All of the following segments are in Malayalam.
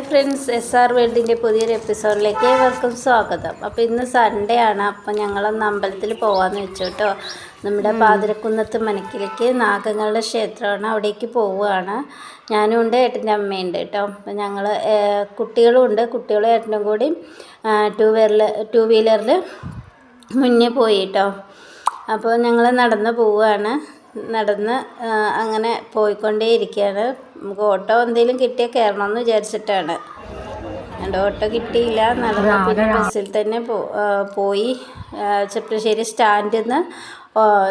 ഹായ് ഫ്രണ്ട്സ് എസ് ആർ വേൾഡിന്റെ പുതിയൊരു എപ്പിസോഡിലേക്ക് ഏവർക്കും സ്വാഗതം. അപ്പോൾ ഇന്ന് സൺഡേ ആണ്. അപ്പോൾ ഞങ്ങളൊന്ന് അമ്പലത്തിൽ പോകാമെന്ന് വെച്ചു കേട്ടോ നമ്മുടെ പാതിരക്കുന്നത്ത് മനക്കിലേക്ക് നാഗങ്ങളുടെ ക്ഷേത്രമാണ് അവിടേക്ക് പോവുകയാണ്. ഞാനും ഉണ്ട് ഏട്ടന്റെ അമ്മയുണ്ട് കേട്ടോ അപ്പോൾ ഞങ്ങൾ കുട്ടികളും ഉണ്ട്. കുട്ടികളും ഏട്ടനും കൂടി ടു വീലറിൽ ടു വീലറിൽ മുന്നേ പോയി കേട്ടോ അപ്പോൾ ഞങ്ങൾ നടന്ന് പോവുകയാണ്. നടന്ന് അങ്ങനെ പോയിക്കൊണ്ടേ ഇരിക്കുകയാണ് നമുക്ക് ഓട്ടോ എന്തെങ്കിലും കിട്ടിയാൽ കയറണം എന്ന് വിചാരിച്ചിട്ടാണ്. എന്റെ ഓട്ടോ കിട്ടിയില്ല. നടന്ന് പിന്നെ ബസ്സിൽ തന്നെ പോയി. ചെപ്പശ്ശേരി സ്റ്റാൻഡിൽ നിന്ന്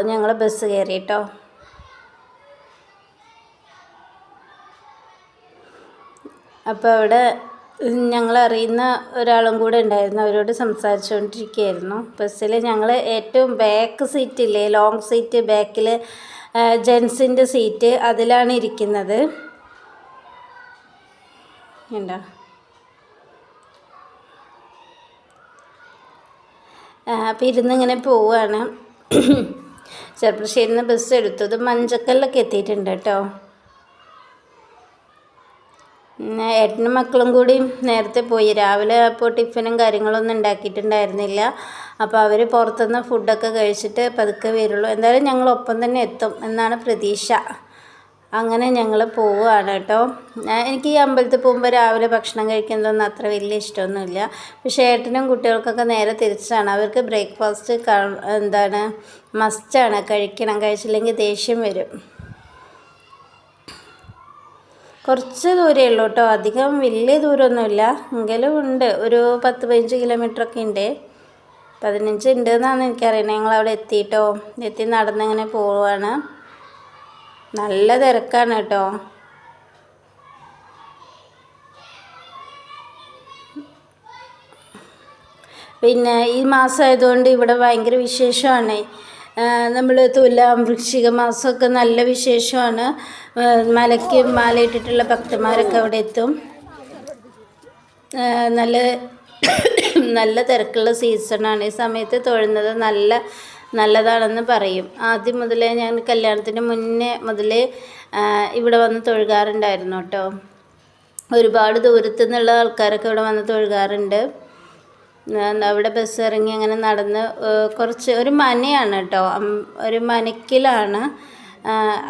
ഞങ്ങൾ ബസ് കയറി കേട്ടോ അപ്പോൾ അവിടെ ഞങ്ങൾ അറിയുന്ന ഒരാളും കൂടെ ഉണ്ടായിരുന്നു. അവരോട് സംസാരിച്ചുകൊണ്ടിരിക്കുകയായിരുന്നു. ബസ്സിൽ ഞങ്ങൾ ഏറ്റവും ബാക്ക് സീറ്റില്ലേ ലോങ് സീറ്റ് ബാക്കിൽ ജെൻസിന്റെ സീറ്റ് അതിലാണ് ഇരിക്കുന്നത്. ഉണ്ടോ അപ്പം ഇരുന്നിങ്ങനെ പോവുകയാണ് ചെറുപ്പശ്ശേരി നിന്ന് ബസ് എടുത്തത് മഞ്ചക്കല്ലൊക്കെ എത്തിയിട്ടുണ്ട് കേട്ടോ. ഏട്ടനും മക്കളും കൂടി നേരത്തെ പോയി. രാവിലെ അപ്പോൾ ടിഫിനും കാര്യങ്ങളൊന്നും ഉണ്ടാക്കിയിട്ടുണ്ടായിരുന്നില്ല. അപ്പോൾ അവർ പുറത്തുനിന്ന് ഫുഡൊക്കെ കഴിച്ചിട്ട് പതുക്കെ വരുള്ളൂ. എന്തായാലും ഞങ്ങൾ ഒപ്പം തന്നെ എത്തും എന്നാണ് പ്രതീക്ഷ. അങ്ങനെ ഞങ്ങൾ പോവുകയാണ് കേട്ടോ. എനിക്ക് ഈ അമ്പലത്തിൽ പോകുമ്പോൾ രാവിലെ ഭക്ഷണം കഴിക്കുന്നതൊന്നും അത്ര വലിയ ഇഷ്ടമൊന്നുമില്ല. പക്ഷേ ഏട്ടനും കുട്ടികൾക്കൊക്കെ നേരെ തിരിച്ചാണ്. അവർക്ക് ബ്രേക്ക്ഫാസ്റ്റ് എന്താണ് മസ്റ്റാണ്. കഴിക്കണം കഴിച്ചില്ലെങ്കിൽ ദേഷ്യം വരും. കുറച്ച് ദൂരമേ ഉള്ളൂ കേട്ടോ. അധികം വലിയ ദൂരമൊന്നുമില്ല. എങ്കിലും ഉണ്ട്. ഒരു പത്ത് പതിനഞ്ച് കിലോമീറ്റർ ഒക്കെ ഉണ്ട്. പതിനഞ്ച് ഉണ്ട് എന്നാണ് എനിക്കറിയണത് ഞങ്ങൾ അവിടെ എത്തിയിട്ടോ? എത്തി നടന്നിങ്ങനെ പോവാണ്. നല്ല തിരക്കാണ് കേട്ടോ. പിന്നെ ഈ മാസം ആയതുകൊണ്ട് ഇവിടെ ഭയങ്കര വിശേഷമാണ്. നമ്മൾ തുലാം വൃശ്ചിക മാസമൊക്കെ നല്ല വിശേഷമാണ്. മലയ്ക്ക് മാലയിട്ടിട്ടുള്ള ഭക്തന്മാരൊക്കെ അവിടെ എത്തും. നല്ല നല്ല തിരക്കുള്ള സീസണാണ്. ഈ സമയത്ത് തൊഴുന്നത് നല്ല നല്ലതാണെന്ന് പറയും. ആദ്യം മുതലേ ഞാൻ കല്യാണത്തിന് മുന്നേ മുതലേ ഇവിടെ വന്ന് തൊഴുകാറുണ്ടായിരുന്നു കേട്ടോ. ഒരുപാട് ദൂരത്തു നിന്നുള്ള ആൾക്കാരൊക്കെ ഇവിടെ വന്ന് തൊഴുകാറുണ്ട്. അവിടെ ബസ് ഇറങ്ങി അങ്ങനെ നടന്ന് കുറച്ച് ഒരു മനയാണ് കേട്ടോ ഒരു മനക്കിലാണ്.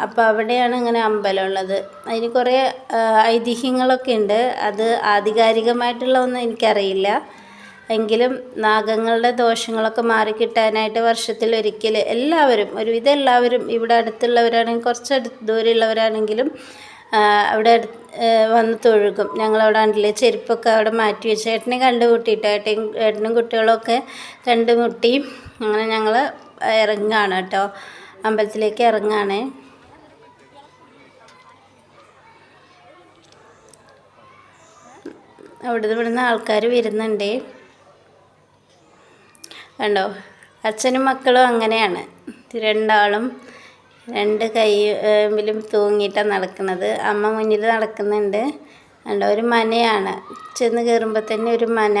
അപ്പോൾ അവിടെയാണ് ഇങ്ങനെ അമ്പലം ഉള്ളത്. അതിന് കുറേ ഐതിഹ്യങ്ങളൊക്കെ ഉണ്ട്. അത് ആധികാരികമായിട്ടുള്ള ഒന്നും എനിക്കറിയില്ല. എങ്കിലും നാഗങ്ങളുടെ ദോഷങ്ങളൊക്കെ മാറിക്കിട്ടാനായിട്ട് വർഷത്തിൽ ഒരിക്കൽ എല്ലാവരും ഒരുവിധം എല്ലാവരും ഇവിടെ അടുത്തുള്ളവരാണെങ്കിൽ കുറച്ച് ദൂരെയുള്ളവരാണെങ്കിലും അവിടെ വന്ന് തൊഴുകും. ഞങ്ങളവിടെ ഉണ്ടല്ലേ ചെരുപ്പൊക്കെ അവിടെ മാറ്റി വെച്ച് ഏട്ടനെ കണ്ടുമുട്ടിയിട്ട് ഏട്ടൻ ഏട്ടനും കുട്ടികളൊക്കെ കണ്ടുമുട്ടി. അങ്ങനെ ഞങ്ങൾ ഇറങ്ങുകയാണ് കേട്ടോ. അമ്പലത്തിലേക്ക് ഇറങ്ങുകയാണേ അവിടുന്ന് ഇവിടുന്ന് ആൾക്കാർ വരുന്നുണ്ട്. കണ്ടോ? അച്ഛനും മക്കളും അങ്ങനെയാണ്. രണ്ടാളും രണ്ട് കൈയിലും തൂങ്ങിയിട്ടാണ് നടക്കുന്നത്. അമ്മ മുന്നിൽ നടക്കുന്നുണ്ട്. അല്ല ഒരു മനയാണ്. ചെന്ന് കയറുമ്പോൾ തന്നെ ഒരു മന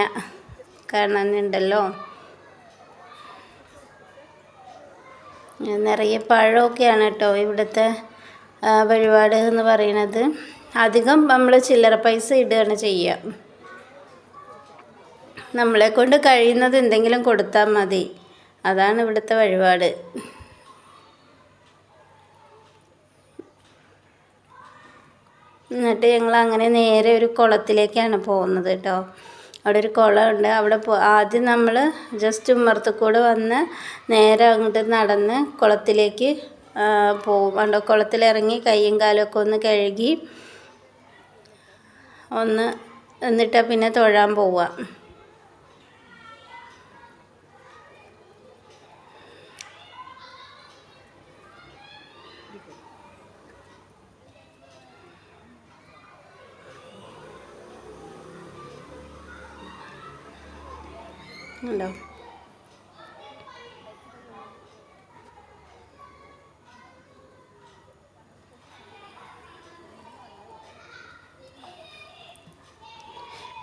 കാണാനുണ്ടല്ലോ. നിറയെ പഴമൊക്കെയാണ് കേട്ടോ ഇവിടുത്തെ വഴിപാട് എന്ന് പറയുന്നത്. അധികം നമ്മൾ ചില്ലറ പൈസ ഇടുകയാണ് ചെയ്യുക നമ്മളെ കൊണ്ട് കഴിയുന്നത് എന്തെങ്കിലും കൊടുത്താൽ മതി. അതാണ് ഇവിടുത്തെ വഴിപാട്. എന്നിട്ട് ഞങ്ങൾ അങ്ങനെ നേരെ ഒരു കുളത്തിലേക്കാണ് പോകുന്നത് കേട്ടോ. അവിടെ ഒരു കുളമുണ്ട്. അവിടെ പോ ആദ്യം നമ്മൾ ജസ്റ്റ് ഉമ്മർത്ത് കൂടെ വന്ന് നേരെ അങ്ങോട്ട് നടന്ന് കുളത്തിലേക്ക് പോകും. കണ്ടോ കുളത്തിലിറങ്ങി കൈയും കാലൊക്കെ ഒന്ന് കഴുകി ഒന്ന് എന്നിട്ട് പിന്നെ തൊഴാൻ പോവുക ഉണ്ടോ?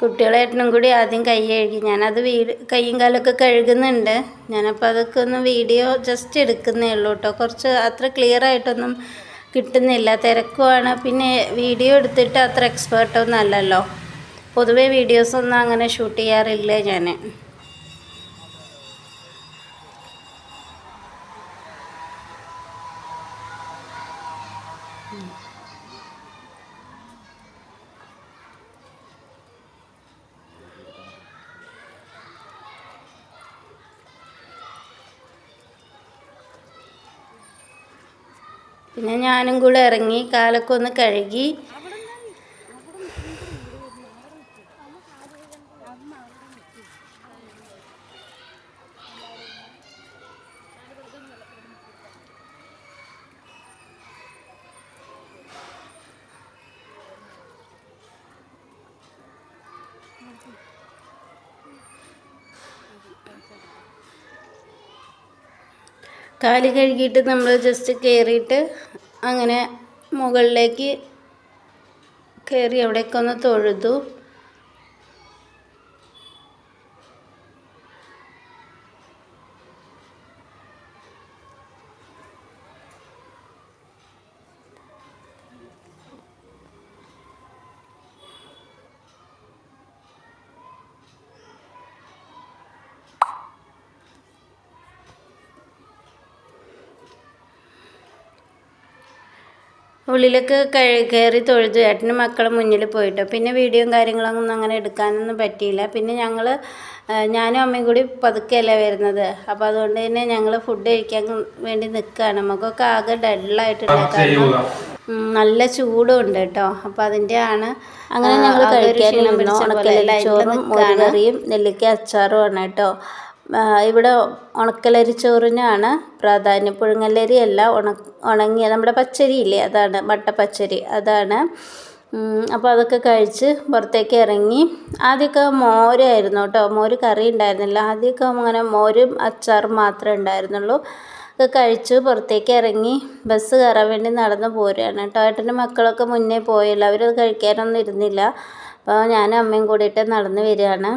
കുട്ടികളേട്ടനും കൂടി ആദ്യം കൈ കഴുകി. ഞാനത് വീട് കൈയും കാലൊക്കെ കഴുകുന്നുണ്ട്. ഞാനപ്പോൾ അതൊക്കെ ഒന്ന് വീഡിയോ ജസ്റ്റ് എടുക്കുന്നേ ഉള്ളൂ കേട്ടോ കുറച്ച് അത്ര ക്ലിയർ ആയിട്ടൊന്നും കിട്ടുന്നില്ല. തിരക്കുവാണ്. പിന്നെ വീഡിയോ എടുത്തിട്ട് അത്ര എക്സ്പേർട്ടൊന്നും അല്ലല്ലോ. പൊതുവേ വീഡിയോസൊന്നും അങ്ങനെ ഷൂട്ട് ചെയ്യാറില്ല ഞാൻ പിന്നെ ഞാനും കൂടെ ഇറങ്ങി കാലൊക്കെ ഒന്ന് കഴുകി കാൽ കഴുകിയിട്ട് നമ്മൾ ജസ്റ്റ് കയറിയിട്ട് അങ്ങനെ മുകളിലേക്ക് കയറി അവിടേക്കൊന്ന് തൊഴുതു. ഉള്ളിലേക്ക് കയറി തൊഴുതു. ഏട്ടന് മക്കളെ മുന്നിൽ പോയിട്ട്. പിന്നെ വീഡിയോയും കാര്യങ്ങളൊന്നും അങ്ങനെ എടുക്കാനൊന്നും പറ്റിയില്ല. പിന്നെ ഞങ്ങൾ ഞാനും അമ്മയും കൂടി പതുക്കെയല്ലേ വരുന്നത്. അപ്പോൾ അതുകൊണ്ട് തന്നെ ഞങ്ങൾ ഫുഡ് കഴിക്കാൻ വേണ്ടി നിൽക്കുകയാണ് നമുക്കൊക്കെ ആകെ കാരണം നല്ല ചൂടും ഉണ്ട് കേട്ടോ. അപ്പം അതിന്റെ ആണ് അങ്ങനെ ഞങ്ങൾ കഴിക്കാൻ ചോറും മോരുകറിയും നെല്ലിക്ക അച്ചാറും ആണ് കേട്ടോ. ഇവിടെ ഉണക്കലരി ചോറിനാണ് പ്രാധാന്യം. പുഴുങ്ങലരി അല്ല ഉണ ഉണങ്ങിയ നമ്മുടെ പച്ചരി ഇല്ലേ അതാണ് വട്ടപ്പച്ചരി അതാണ്. അപ്പോൾ അതൊക്കെ കഴിച്ച് പുറത്തേക്ക് ഇറങ്ങി. ആദ്യമൊക്കെ മോരായിരുന്നു കേട്ടോ മോര് കറി ഉണ്ടായിരുന്നില്ല. ആദ്യമൊക്കെ അങ്ങനെ മോരും അച്ചാറും മാത്രമേ ഉണ്ടായിരുന്നുള്ളൂ. ഒക്കെ കഴിച്ചു പുറത്തേക്ക് ഇറങ്ങി ബസ് കയറാൻ വേണ്ടി നടന്ന് പോരുകയാണ് കേട്ടോ. ഏട്ടന്റെ മക്കളൊക്കെ മുന്നേ പോയല്ലോ അവരത് കഴിക്കാനൊന്നും ഇരുന്നില്ല. അപ്പോൾ ഞാനും അമ്മയും കൂടിയിട്ട് നടന്ന് വരികയാണ്.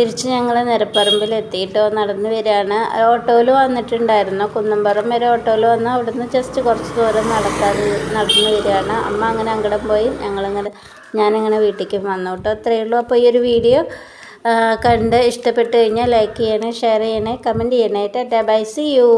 തിരിച്ച് ഞങ്ങൾ നിരപ്പറമ്പിൽ എത്തിയിട്ടോ നടന്ന് വരികയാണ്. ഓട്ടോയിൽ വന്നിട്ടുണ്ടായിരുന്നു. കുന്നമ്പറം വരെ ഓട്ടോയിൽ വന്ന് അവിടുന്ന് ജസ്റ്റ് കുറച്ച് ദൂരം നടക്കാൻ നടന്ന് വരികയാണ്. അമ്മ അങ്ങനെ അങ്ങോട്ട് പോയി. ഞങ്ങളിങ്ങനെ ഞാനിങ്ങനെ വീട്ടിലേക്ക് വന്നു കേട്ടോ. അത്രയേ ഉള്ളൂ. അപ്പോൾ ഈ ഒരു വീഡിയോ കണ്ട് ഇഷ്ടപ്പെട്ട് കഴിഞ്ഞാൽ ലൈക്ക് ചെയ്യണേ ഷെയർ ചെയ്യണേ കമന്റ് ചെയ്യണേ. ടാറ്റാ. By C U